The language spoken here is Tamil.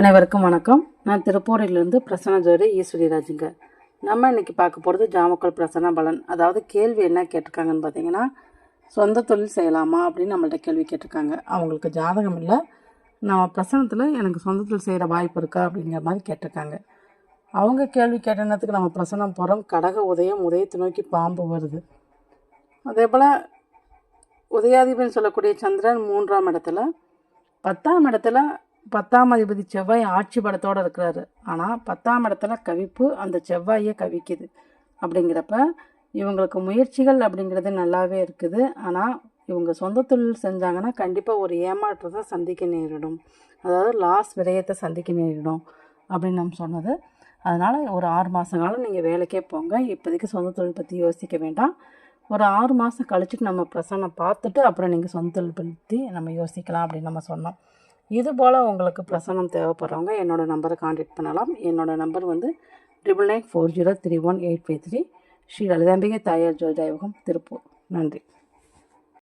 அனைவருக்கும் வணக்கம். நான் திருப்பூரிலிருந்து பிரசன்ன ஜோடி ஈஸ்வரி ராஜுங்க நம்ம இன்னைக்கு பார்க்க போகிறது ஜாமக்கல் பிரசன்ன பலன். அதாவது கேள்வி என்ன கேட்டிருக்காங்கன்னு பார்த்தீங்கன்னா சொந்த தொழில் செய்யலாமா அப்படின்னு நம்மள்ட்ட கேள்வி கேட்டிருக்காங்க. அவங்களுக்கு ஜாதகம் இல்லை. நம்ம பிரசனத்தில் எனக்கு சொந்த தொழில் செய்கிற வாய்ப்பு இருக்கா அப்படிங்கிற மாதிரி கேட்டிருக்காங்க. அவங்க கேள்வி கேட்டனத்துக்கு நம்ம பிரசனம் போகிறோம் கடக உதயம் உதயத்தை நோக்கி பாம்பு வருது. அதே போல் உதயாதிபன் சொல்லக்கூடிய சந்திரன் மூன்றாம் இடத்துல பத்தாம் இடத்துல பத்தாம் அதிபதி செவ்வாய் ஆட்சி படத்தோடு இருக்கிறாரு. ஆனால் பத்தாம் இடத்துல கவிப்பு அந்த செவ்வாயை கவிக்குது. அப்படிங்கிறப்ப இவங்களுக்கு முயற்சிகள் அப்படிங்கிறது நல்லாவே இருக்குது. ஆனால் இவங்க சொந்த தொழில் செஞ்சாங்கன்னா கண்டிப்பாக ஒரு ஏமாற்றத்தை சந்திக்க நேரிடும். அதாவது லாஸ் விரயத்தை சந்திக்க நேரிடும். அப்படின்னு நம்ம சொன்னது. அதனால் ஒரு ஆறு மாத காலம் நீங்கள் வேலைக்கே போங்க. இப்போதைக்கு சொந்த தொழில் பற்றி யோசிக்க வேண்டாம். ஒரு ஆறு மாதம் கழிச்சுட்டு நம்ம பிரசனை பார்த்துட்டு அப்புறம் நீங்கள் சொந்த தொழில் பற்றி நம்ம யோசிக்கலாம் அப்படின்னு நம்ம சொன்னோம். இது போல் உங்களுக்கு பிரசனம் தேவைப்படுறவங்க என்னோட நம்பரை காண்டாக்ட் பண்ணலாம். என்னோட நம்பர் வந்து triple nine four zero three one eight five three Sri Lalithambigai தாயார் ஜோதிடாயகம் திருப்பூர். நன்றி.